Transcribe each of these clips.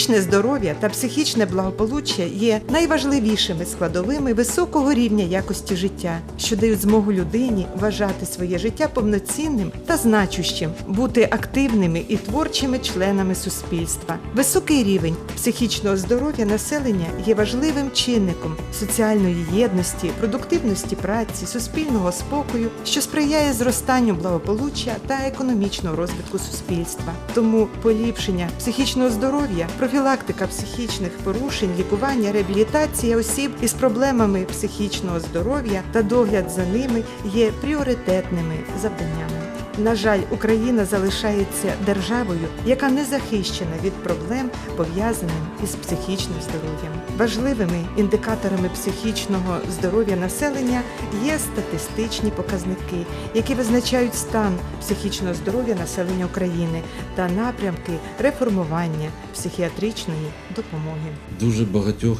Психічне здоров'я та психічне благополуччя є найважливішими складовими високого рівня якості життя, що дають змогу людині вважати своє життя повноцінним та значущим, бути активними і творчими членами суспільства. Високий рівень психічного здоров'я населення є важливим чинником соціальної єдності, продуктивності праці, суспільного спокою, що сприяє зростанню благополуччя та економічного розвитку суспільства. Тому поліпшення психічного здоров'я, профілактика психічних порушень, лікування, реабілітація осіб із проблемами психічного здоров'я та догляд за ними є пріоритетними завданнями. На жаль, Україна залишається державою, яка не захищена від проблем, пов'язаних із психічним здоров'ям. Важливими індикаторами психічного здоров'я населення є статистичні показники, які визначають стан психічного здоров'я населення України та напрямки реформування психіатричної допомоги. дуже багатьох,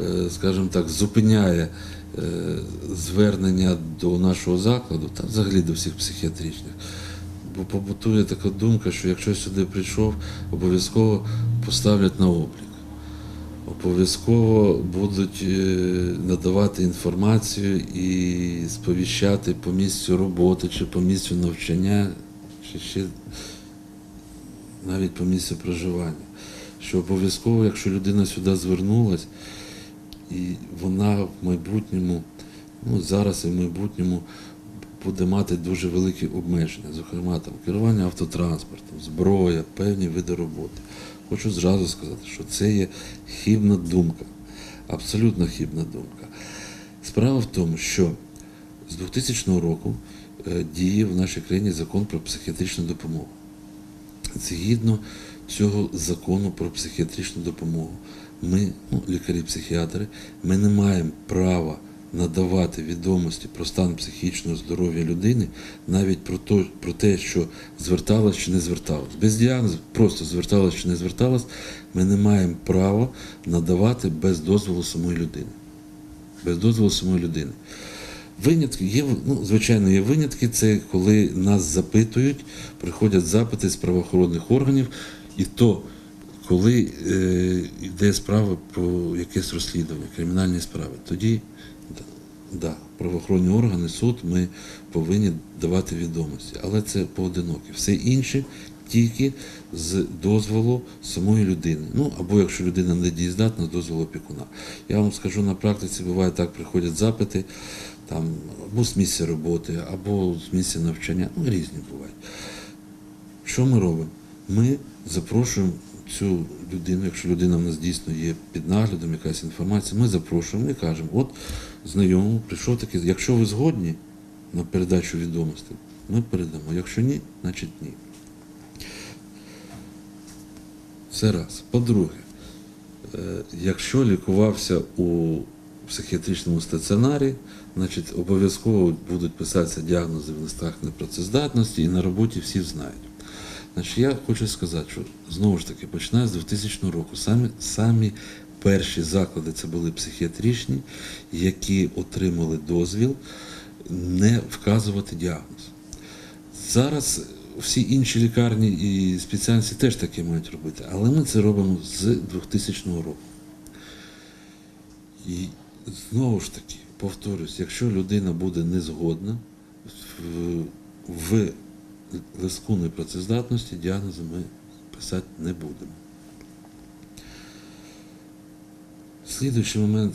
е, скажімо так, зупиняє звернення до нашого закладу та взагалі до всіх психіатричних. Бо побутує така думка, що якщо сюди прийшов, обов'язково поставлять на облік. Обов'язково будуть е, надавати інформацію і сповіщати по місцю роботи чи по місцю навчання, чи ще навіть по місцю проживання. Що обов'язково, якщо людина сюди звернулась, і вона в майбутньому, ну зараз і в майбутньому буде мати дуже великі обмеження, зокрема там керування автотранспортом, зброя, певні види роботи. Хочу зразу сказати, що це є хибна думка, абсолютно хибна думка. Справа в тому, що з 2000 року е, діє в нашій країні закон про психіатричну допомогу. Згідно цього закону про психіатричну допомогу, ми, ну, лікарі-психіатри, ми не маємо права надавати відомості про стан психічного здоров'я людини навіть про, то, про те, що зверталась чи не зверталась. Без діагнозу, просто зверталась чи не зверталась, ми не маємо права надавати без дозволу самої людини. Без дозволу самої людини. Винятки є, ну, звичайно, є винятки, це коли нас запитують, приходять запити з правоохоронних органів, і то, коли е, йде справа про якесь розслідування, кримінальні справи, тоді да, правоохоронні органи, суд, ми повинні давати відомості. Але це поодинокі. Все інше тільки з дозволу самої людини. Ну або якщо людина не дієздатна, з дозволу опікуна. Я вам скажу на практиці, буває так, приходять запити там або з місця роботи, або з місця навчання, ну різні бувають. Що ми робимо? Ми запрошуємо цю людину, якщо людина в нас дійсно є під наглядом, якась інформація, ми запрошуємо і кажемо, от знайомому прийшов такий, якщо ви згодні на передачу відомостей, ми передамо. Якщо ні, значить ні. Це раз. По-друге, е, якщо лікувався у психіатричному стаціонарі, значить обов'язково будуть писатися діагнози в листах непрацездатності і на роботі всі знають. Значить, я хочу сказати, що знову ж таки, починаю з 2000 року, самі, самі перші заклади це були психіатричні, які отримали дозвіл не вказувати діагноз. Зараз всі інші лікарні і спеціальності теж таке мають робити, але ми це робимо з 2000 року. І знову ж таки, повторюсь, якщо людина буде незгодна в, листку непрацездатності, діагнози ми писати не будемо. Слідуючий момент,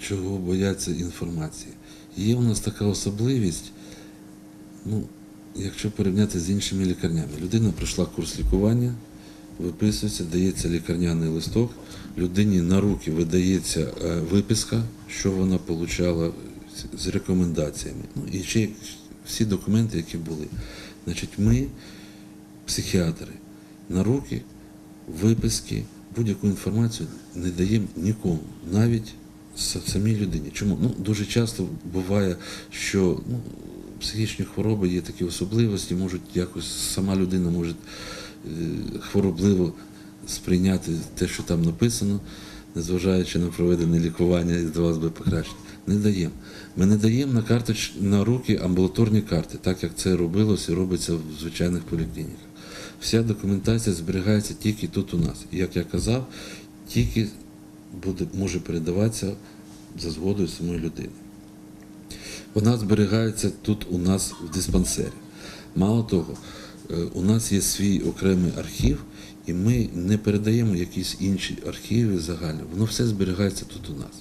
чого бояться інформації. Є у нас така особливість, ну, якщо порівняти з іншими лікарнями. Людина пройшла курс лікування, виписується, дається лікарняний листок, людині на руки видається е, виписка, що вона отримала з рекомендаціями. Ну і ще всі документи, які були. Значить, ми, психіатри, на руки, виписки, будь-яку інформацію не даємо нікому, навіть самій людині. Чому? Ну, дуже часто буває, що ну, психічні хвороби є такі особливості, можуть якось сама людина може е, хворобливо сприйняти те, що там написано, незважаючи на проведене лікування і здавалось би покращення. Не даємо. Ми не даємо на карточ на руки амбулаторні карти, так як це робилось і робиться в звичайних поліклініках. Вся документація зберігається тільки тут у нас. І, Як я казав, тільки буде, може передаватися за згодою самої людини. Вона зберігається тут у нас в диспансері. Мало того, е, у нас є свій окремий архів, і ми не передаємо якісь інші архіви загальні. Воно все зберігається тут у нас.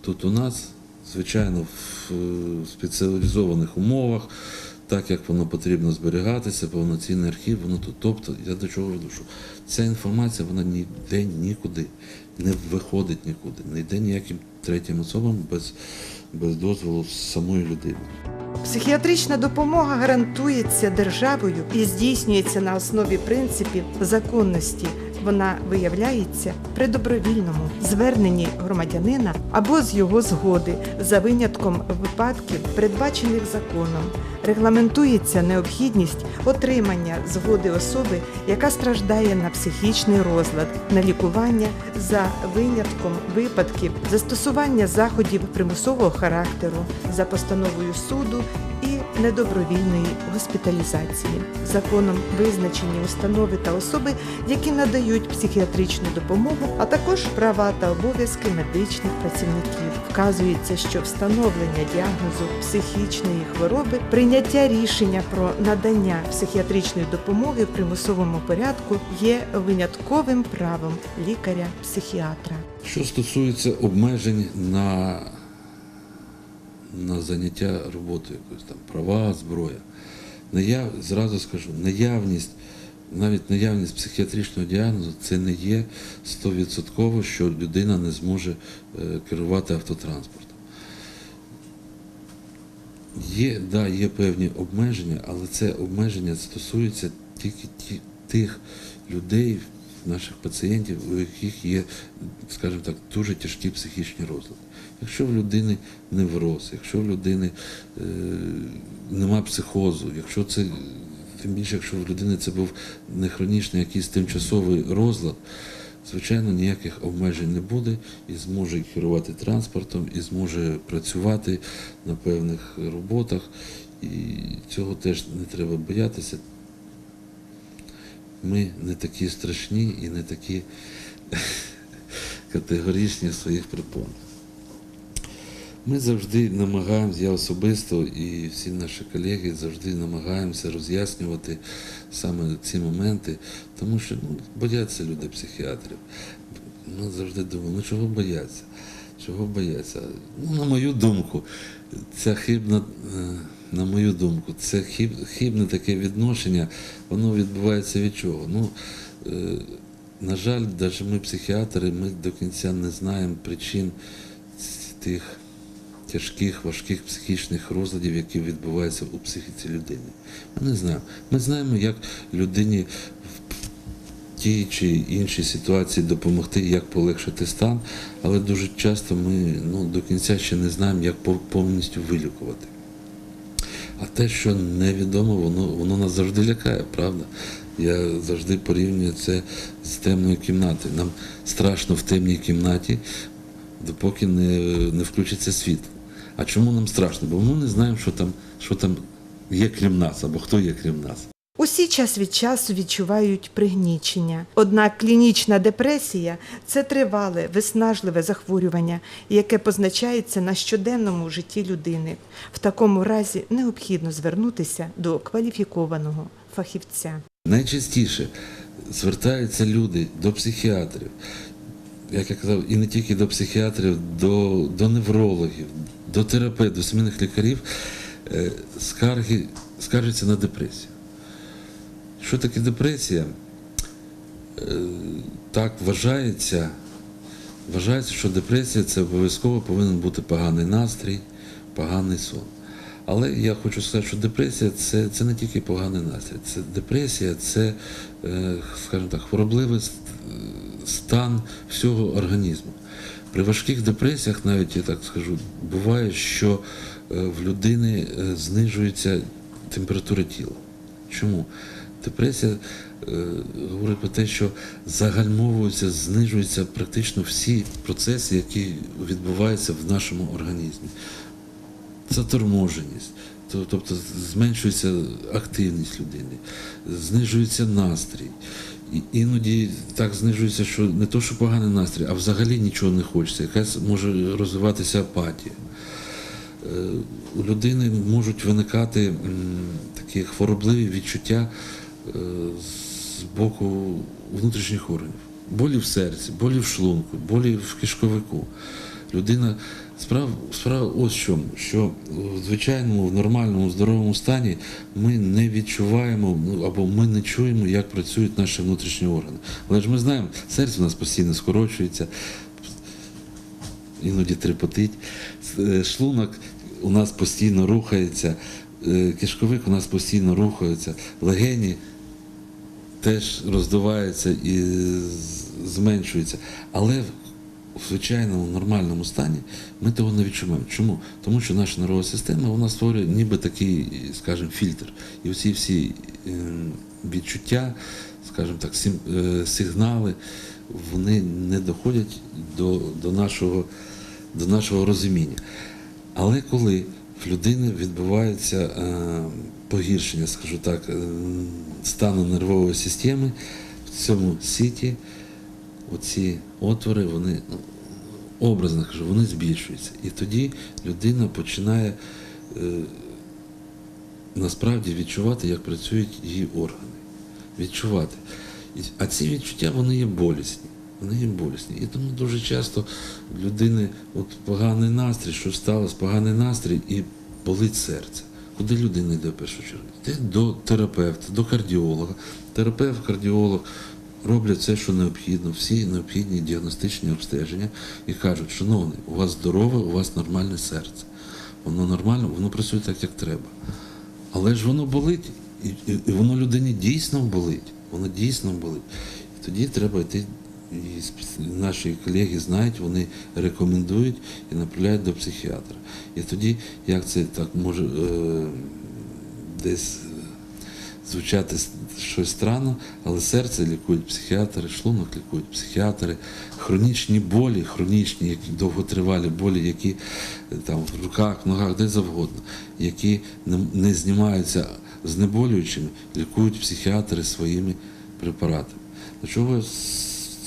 Тут у нас, звичайно, в е, спеціалізованих умовах, так як воно потрібно зберігатися, повноцінний архів, воно тут. Тобто, я до чого веду, що ця інформація вона ніде нікуди не виходить нікуди, не йде ніяким третім особам без, без дозволу самої людини. Психіатрична допомога гарантується державою і здійснюється на основі принципів законності. Вона виявляється при добровільному зверненні громадянина або з його згоди за винятком випадків, передбачених законом. Регламентується необхідність отримання згоди особи, яка страждає на психічний розлад, на лікування за винятком випадків, застосування заходів примусового характеру за постановою суду і недобровільної госпіталізації. Законом визначені установи та особи, які надають психіатричну допомогу, а також права та обов'язки медичних працівників. Вказується, що встановлення діагнозу психічної хвороби, прийняття рішення про надання психіатричної допомоги в примусовому порядку є винятковим правом лікаря-психіатра. Що стосується обмежень на, на заняття роботою, якоюсь там права, зброя, наяв, зразу скажу, наявність, навіть наявність психіатричного діагнозу це не є 100% що людина не зможе е, керувати автотранспортом. Є, да, є певні обмеження, але це обмеження стосується тільки ті, тих людей, наших пацієнтів, у яких є, скажімо так, дуже тяжкі психічні розлади. Якщо в людини невроз, якщо в людини е, нема психозу, якщо це, тим більше, якщо в людини це був не хронічний якийсь тимчасовий розлад, звичайно, ніяких обмежень не буде і зможе керувати транспортом, і зможе працювати на певних роботах. І цього теж не треба боятися. Ми не такі страшні і не такі категоричні в своїх припонах. Ми завжди намагаємося, я особисто і всі наші колеги завжди намагаємося роз'яснювати саме ці моменти, тому що ну, бояться люди психіатрів. Ми завжди думаємо, ну чого бояться? Чого бояться? Ну, на мою думку, ця хибна, е, на мою думку, це хиб, хибне таке відношення, воно відбувається від чого? Ну, е, на жаль, навіть ми, психіатри, ми до кінця не знаємо причин тих тяжких, важких психічних розладів, які відбуваються у психіці людини. Ми не знаємо. Ми знаємо, як людині в тій чи іншій ситуації допомогти, як полегшити стан, але дуже часто ми ну, до кінця ще не знаємо, як повністю вилікувати. А те, що невідомо, воно, воно нас завжди лякає, правда? Я завжди порівнюю це з темною кімнатою. Нам страшно в темній кімнаті, допоки не, не включиться світло. А чому нам страшно? Бо ми не знаємо, що там, що там є крім нас, або хто є крім нас. Усі час від часу відчувають пригнічення. Однак клінічна депресія це тривале, виснажливе захворювання, яке позначається на щоденному житті людини. В такому разі необхідно звернутися до кваліфікованого фахівця. Найчастіше звертаються люди до психіатрів, як я казав, і не тільки до психіатрів, до, до неврологів, до терапевтів, до сімейних лікарів, е, скарги, скаржаться на депресію. Що таке депресія? Е, Так вважається, вважається, що депресія це обов'язково повинен бути поганий настрій, поганий сон. Але я хочу сказати, що депресія це, це не тільки поганий настрій. Це депресія, це, е, скажімо так, хворобливий стан всього організму. При важких депресіях, навіть я так скажу, буває, що е, в людини знижується температура тіла. Чому? Депресія е, говорить про те, що загальмовуються, знижуються практично всі процеси, які відбуваються в нашому організмі заторможеність, То- Тобто зменшується активність людини, знижується настрій. І іноді так знижується, що не то, що поганий настрій, а взагалі нічого не хочеться. Якась може розвиватися апатія. Е, У людини можуть виникати такі хворобливі відчуття з боку внутрішніх органів. Болі в серці, болі в шлунку, болі в кишковику. Людина справа, справа ось в чому, що в звичайному, в нормальному, здоровому стані ми не відчуваємо ну, або ми не чуємо, як працюють наші внутрішні органи. Але ж ми знаємо, серце у нас постійно скорочується, іноді трепотить. Е, Шлунок у нас постійно рухається, е, кишковик у нас постійно рухається, легені теж роздуваються і з- зменшуються. Але в звичайному нормальному стані ми того не відчуваємо. Чому? Тому що наша нервова система вона створює ніби такий, скажімо, фільтр. І оці всі е, відчуття, скажімо так, е, сигнали, вони не доходять до, до, нашого, до нашого розуміння. Але коли в людини відбувається е, погіршення, скажу так, е, стану нервової системи, в цьому сіті оці отвори, вони ну, образно кажу, вони збільшуються. І тоді людина починає е, насправді відчувати, як працюють її органи. Відчувати. А ці відчуття вони є болісні. Вони є болісні. І тому дуже часто в людини от поганий настрій, що сталося, поганий настрій і болить серце. Куди людина йде в першу чергу? Йде до терапевта, до кардіолога. Терапевт, кардіолог роблять все, що необхідно, всі необхідні діагностичні обстеження і кажуть, шановний, у вас здорове, у вас нормальне серце. Воно нормально, воно працює так, як треба. Але ж воно болить, і, і, і воно людині дійсно болить. Воно дійсно болить. І тоді треба йти. І наші колеги знають, вони рекомендують і направляють до психіатра. І тоді, як це так може е, десь звучати щось странно, але серце лікують психіатри, шлунок лікують психіатри, хронічні болі, хронічні, які довготривалі болі, які е, там в руках, ногах, де завгодно, які не, знімаються знеболюючими, лікують психіатри своїми препаратами. До чого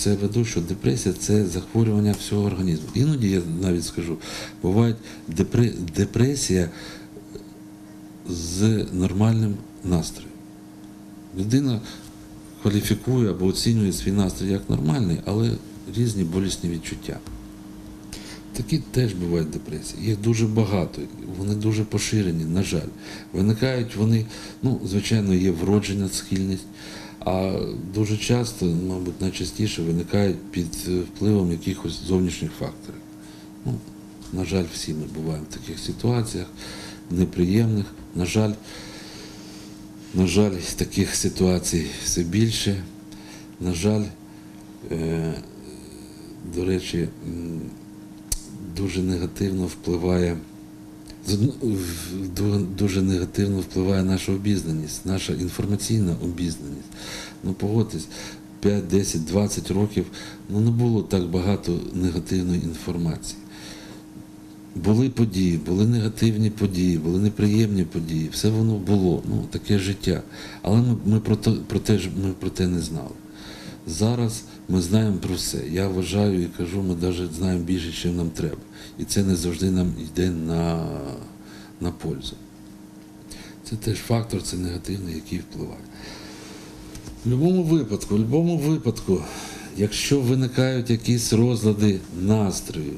це веду, що депресія це захворювання всього організму. Іноді я навіть скажу, буває депресія з нормальним настроєм. Людина кваліфікує або оцінює свій настрій як нормальний, але різні болісні відчуття. Такі теж бувають депресії. Їх дуже багато, вони дуже поширені, на жаль. Виникають вони, ну, звичайно, є вроджена схильність, а дуже часто, мабуть, найчастіше виникають під е, впливом якихось зовнішніх факторів. Ну, на жаль, всі ми буваємо в таких ситуаціях, неприємних. На жаль, на жаль, таких ситуацій все більше. На жаль, е, до речі, дуже негативно впливає. Дуже негативно впливає наша обізнаність, наша інформаційна обізнаність. Ну, погодьтесь, 5, 10, 20 років ну, не було так багато негативної інформації. Були події, були негативні події, були неприємні події, все воно було, ну таке життя. Але ми, ми про, те, ми про те не знали. Зараз ми знаємо про все. Я вважаю і кажу, ми навіть знаємо більше, ніж нам треба. І це не завжди нам йде на, на пользу. Це теж фактор, це негативний, який впливає. В будь-якому випадку, в будь-якому випадку, якщо виникають якісь розлади настрою,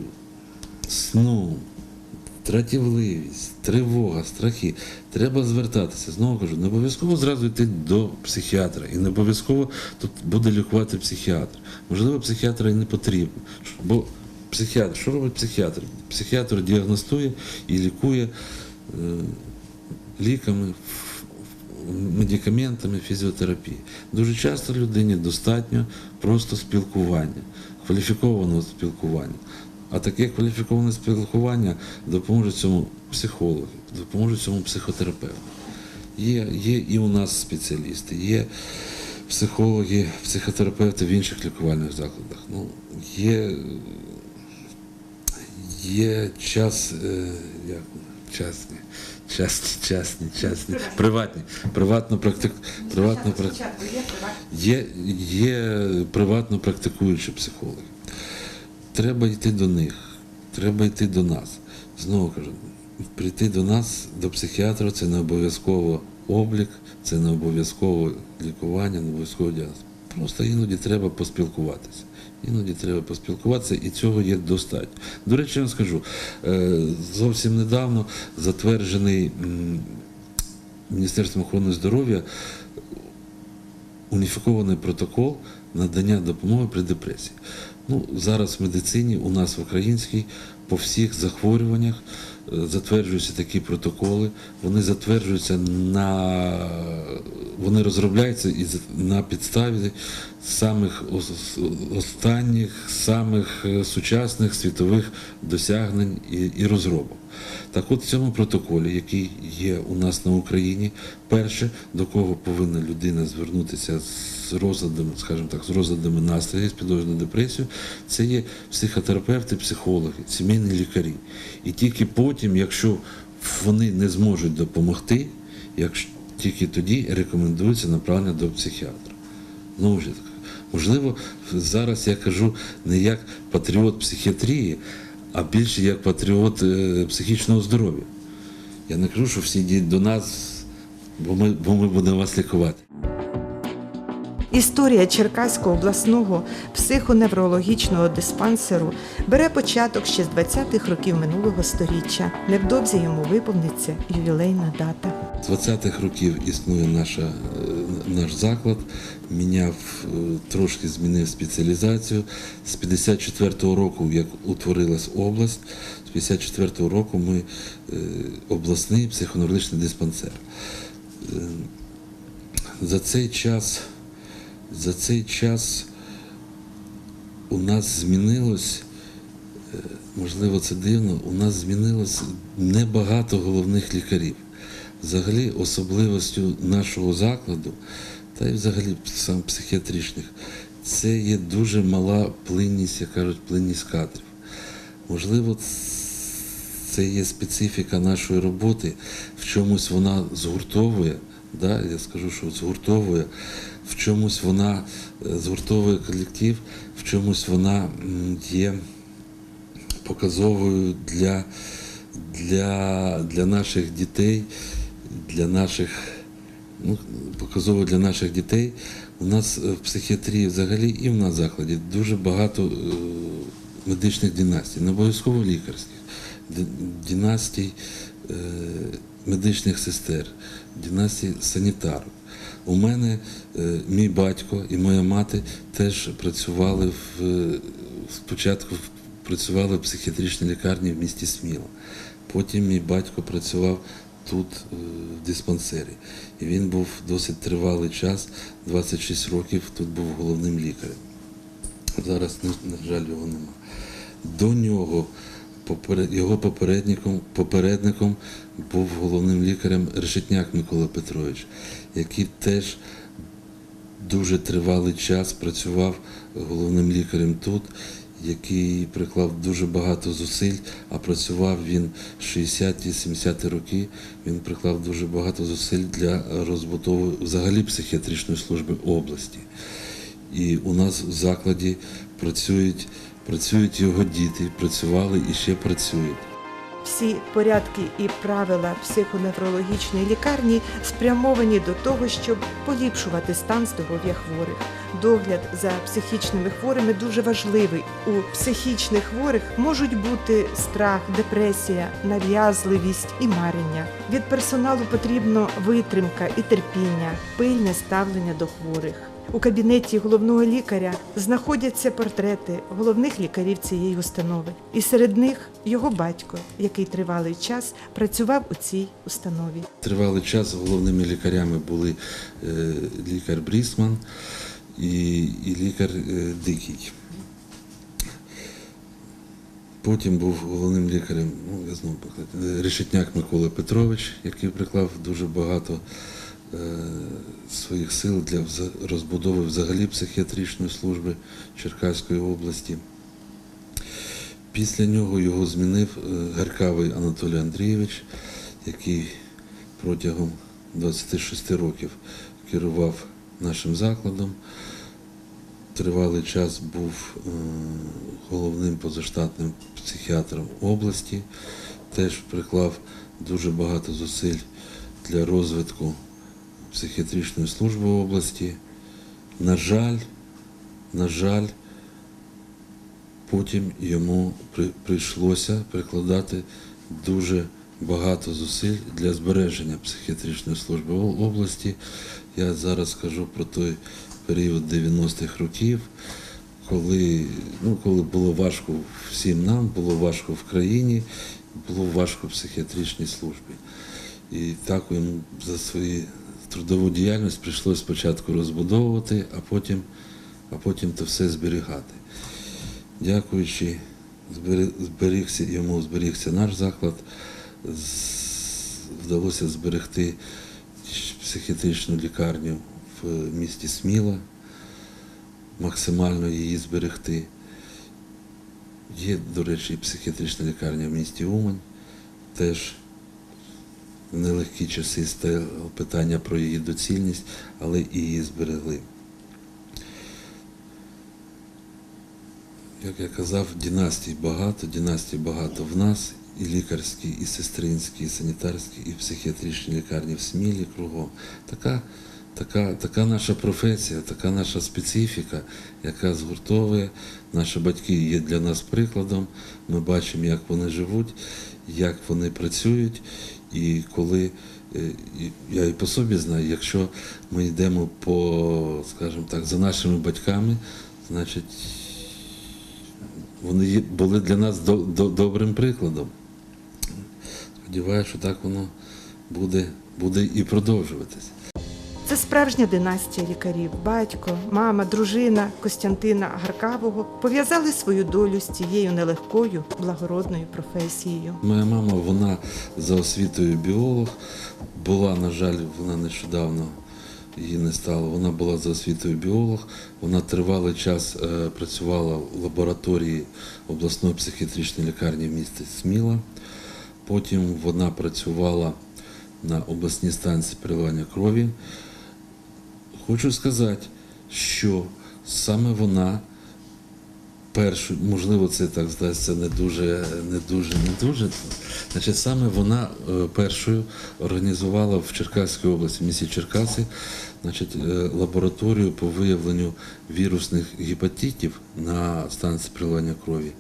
сну, тратівливість, тривога, страхи, треба звертатися. Знову кажу, не обов'язково зразу йти до психіатра. І не обов'язково тут буде лікувати психіатр. Можливо, психіатра і не потрібно. Бо психіатр, що робить психіатр? Психіатр діагностує і лікує е, ліками, медикаментами фізіотерапії. Дуже часто людині достатньо просто спілкування, кваліфікованого спілкування. А таке кваліфіковане спілкування допоможе цьому психологи, допоможе цьому психотерапевт. Є, є і у нас спеціалісти, є психологи, психотерапевти в інших лікувальних закладах. Ну, є, є час, е, як, частні, частні, частні, частні, приватні, приватно практик, приватно практик. Є, є приватно практикуючі психологи. Треба йти до них, треба йти до нас. Знову кажу, прийти до нас, до психіатра, це не обов'язково облік, це не обов'язково лікування, не обов'язково діагноз. Просто іноді треба поспілкуватися. Іноді треба поспілкуватися, і цього є достатньо. До речі, я вам скажу, е, зовсім недавно затверджений Міністерством охорони здоров'я уніфікований протокол надання допомоги при депресії. Ну, зараз в медицині у нас в українській по всіх захворюваннях е, затверджуються такі протоколи. Вони затверджуються на вони розробляються із на підставі самих останніх, самих е, сучасних світових досягнень і, і розробок. Так от в цьому протоколі, який є у нас на Україні, перше, до кого повинна людина звернутися з розладами, скажімо так, з розладами настрою, з підозрою на депресію, це є психотерапевти, психологи, сімейні лікарі. І тільки потім, якщо вони не зможуть допомогти, якщо тільки тоді рекомендується направлення до психіатра. Знову ж таки, можливо, зараз я кажу не як патріот психіатрії, а більше як патріот е, психічного здоров'я. Я не кажу, що всі йдіть до нас, бо ми, бо ми будемо вас лікувати. Історія Черкаського обласного психоневрологічного диспансеру бере початок ще з 20-х років минулого століття. Невдовзі йому виповниться ювілейна дата. З 20-х років існує наша, е, наш заклад, міняв, е, трошки змінив спеціалізацію. З 54-го року, як утворилась область, з 54-го року ми е, обласний психоневрологічний диспансер. За цей час, за цей час у нас змінилось е, можливо, це дивно, у нас змінилось небагато головних лікарів. Взагалі, особливостю нашого закладу, та й взагалі сам психіатричних, це є дуже мала плинність, як кажуть, плинність кадрів. Можливо, це є специфіка нашої роботи, в чомусь вона згуртовує, да, я скажу, що згуртовує, в чомусь вона е, згуртовує колектив, в чомусь вона є показовою для, для, для наших дітей, для наших, ну, показовою для наших дітей. У нас е, в психіатрії взагалі і в нас закладі дуже багато е, медичних династій, не обов'язково лікарських, ди- династій медичних сестер, династій санітарок. У мене е, мій батько і моя мати теж працювали в е, спочатку працювали в психіатричній лікарні в місті Сміла. Потім мій батько працював тут, е, в диспансері. І він був досить тривалий час, 26 років тут був головним лікарем. Зараз, на жаль, його нема. До нього його попередником, попередником був головним лікарем Решетняк Микола Петрович, який теж дуже тривалий час працював головним лікарем тут, який приклав дуже багато зусиль, а працював він 60-70 роки. Він приклав дуже багато зусиль для розбудови взагалі психіатричної служби області. І у нас в закладі працюють, працюють його діти, працювали і ще працюють. Всі порядки і правила психоневрологічної лікарні спрямовані до того, щоб поліпшувати стан здоров'я хворих. Догляд за психічними хворими дуже важливий. У психічних хворих можуть бути страх, депресія, нав'язливість і марення. Від персоналу потрібно витримка і терпіння, пильне ставлення до хворих. У кабінеті головного лікаря знаходяться портрети головних лікарів цієї установи, і серед них його батько, який тривалий час працював у цій установі. Тривалий час головними лікарями були е, лікар Брісман і, лікар е, Дикий. Потім був головним лікарем ну, я знову е, Решетняк Микола Петрович, який приклав дуже багато своїх сил для розбудови взагалі психіатричної служби Черкаської області. Після нього його змінив е, Гаркавий Анатолій Андрійович, який протягом 26 років керував нашим закладом. Тривалий час був е, головним позаштатним психіатром області, теж приклав дуже багато зусиль для розвитку психіатричної служби області. На жаль, на жаль, потім йому при- прийшлося прикладати дуже багато зусиль для збереження психіатричної служби о- області. Я зараз скажу про той період 90-х років, коли, ну, коли було важко всім нам, було важко в країні, було важко в психіатричній службі. І так йому за свою трудову діяльність прийшлося спочатку розбудовувати, а потім, а потім то все зберігати. Дякуючи, зберігся йому, зберігся наш заклад, вдалося зберегти психіатричну лікарню в місті Сміла, максимально її зберегти. Є, до речі, психіатрична лікарня в місті Умань. Теж нелегкі часи стояло питання про її доцільність, але і її зберегли. Як я казав, династій багато, династій багато в нас, і лікарські, і сестринські, і санітарські, і психіатричні лікарні в Смілі кругом. Така, така, така наша професія, така наша специфіка, яка згуртовує. Наші батьки є для нас прикладом. Ми бачимо, як вони живуть, як вони працюють. І коли е, я і по собі знаю, якщо ми йдемо по, скажімо так, за нашими батьками, значить вони були для нас до, до, добрим прикладом. Сподіваюся, що так воно буде, буде і продовжуватись. Це справжня династія лікарів. Батько, мама, дружина Костянтина Гаркавого пов'язали свою долю з цією нелегкою благородною професією. Моя мама, вона за освітою біолог, була, на жаль, вона нещодавно її не стало. Вона була за освітою біолог. Вона тривалий час е, працювала в лабораторії обласної психіатричної лікарні в місті Сміла. Потім вона працювала на обласній станції переливання крові. Хочу сказати, що саме вона першою, можливо, це так здасться не дуже, не дуже, не дуже. Значить, саме вона е, першою організувала в Черкаській області, в місті Черкаси, значить, е, лабораторію по виявленню вірусних гепатитів на станції приливання крові.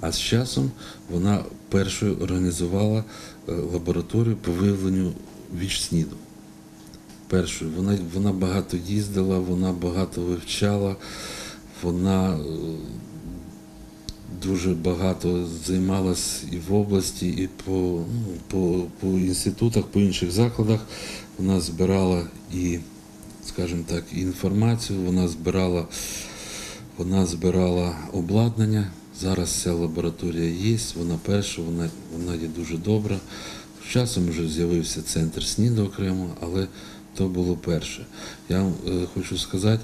А з часом вона першою організувала е, лабораторію по виявленню ВІЧ-СНІДу першою. Вона, вона багато їздила, вона багато вивчала, вона е, дуже багато займалась і в області, і по, ну, по, по інститутах, по інших закладах. Вона збирала і, скажімо так, і інформацію, вона збирала, вона збирала обладнання. Зараз ця лабораторія є, вона перша, вона, вона є дуже добра. З часом вже з'явився центр СНІДу окремо, але то було перше. Я е, хочу сказати,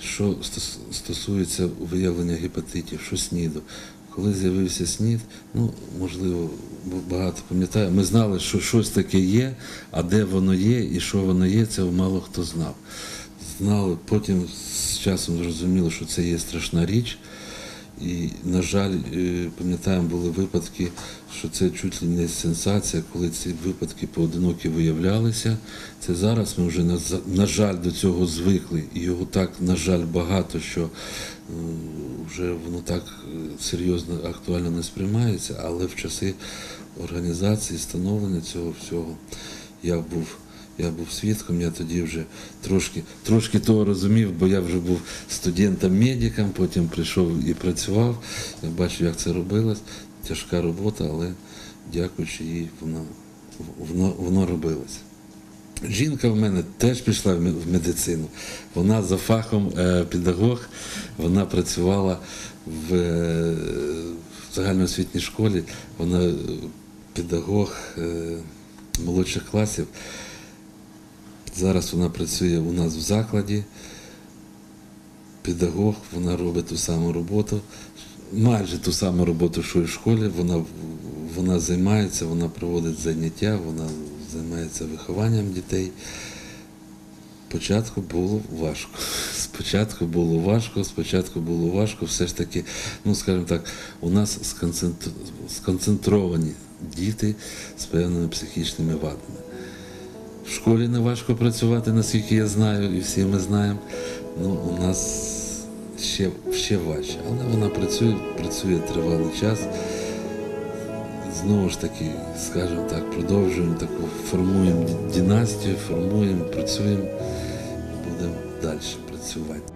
що стос- стосується виявлення гепатитів, що СНІДу. Коли з'явився СНІД, ну можливо, багато пам'ятаю, ми знали, що щось таке є, а де воно є і що воно є, це мало хто знав. Знали, потім з часом зрозуміло, що це є страшна річ. І, на жаль, е, пам'ятаємо, були випадки, що це чуть ли не сенсація, коли ці випадки поодинокі виявлялися. Це зараз ми вже, на, жаль, до цього звикли. І його так, на жаль, багато, що е, вже воно так е, серйозно, актуально не сприймається, але в часи організації, становлення цього всього я був. Я був свідком, я тоді вже трошки, трошки того розумів, бо я вже був студентом-медиком, потім прийшов і працював. Я бачив, як це робилось. Тяжка робота, але дякуючи їй, воно, воно, воно робилось. Жінка в мене теж пішла в медицину. Вона за фахом е, педагог, вона працювала в, е, в загальноосвітній школі, вона е, педагог молодших класів. Зараз вона працює у нас в закладі. Педагог, вона робить ту саму роботу. майже ту саму роботу, що і в школі. Вона, вона займається, вона проводить заняття, вона займається вихованням дітей. Спочатку було важко. Спочатку було важко, спочатку було важко. Все ж таки, ну скажімо так, у нас сконцентровані діти з певними психічними вадами. В школі не важко працювати, наскільки я знаю, і всі ми знаємо. Ну, у нас ще, ще важче. Але вона працює, працює тривалий час. Знову ж таки, скажімо так, продовжуємо таку, формуємо дінастію, формуємо, працюємо, будемо далі працювати.